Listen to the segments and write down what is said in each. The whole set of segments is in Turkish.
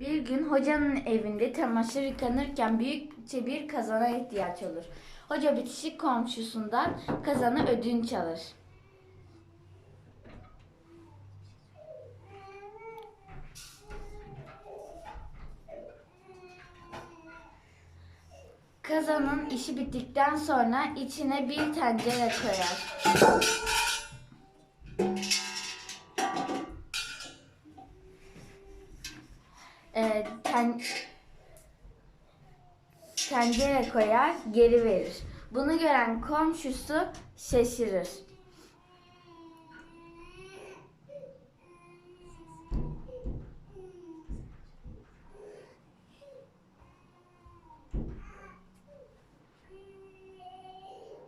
Bir gün hocanın evinde çamaşır yıkanırken büyükçe bir kazana ihtiyaç olur. Hoca bitişik komşusundan kazanı ödünç alır. Kazanın işi bittikten sonra içine bir tencere koyar. Ee, ten- tencere koyar, geri verir. Bunu gören komşusu şaşırır.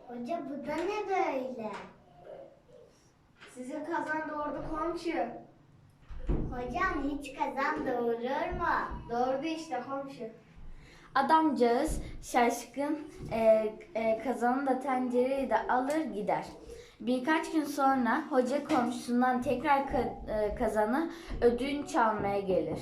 Hoca bu da ne böyle? Sizin kazan doğurdu komşu. Hocam hiç kazan doğurur mu? Doğurdu işte komşu. Adamcağız şaşkın e, e, kazanı da tencereyi de alır gider. Birkaç gün sonra hoca komşusundan tekrar ka- e, kazanı ödünç almaya gelir.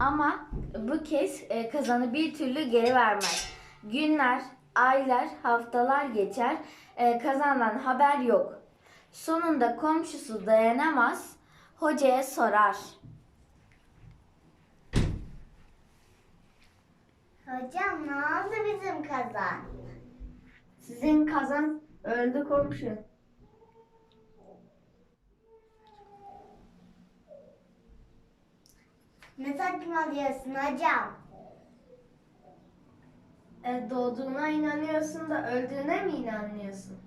Ama bu kez e, kazanı bir türlü geri vermez. Günler, aylar, haftalar geçer. E, kazandan haber yok. Sonunda komşusu dayanamaz. Hocaya sorar. Hocam ne oldu bizim kazan? Sizin kazan öldü komşu. Ne saçmalıyorsun hocam? E, doğduğuna inanıyorsun da öldüğüne mi inanmıyorsun?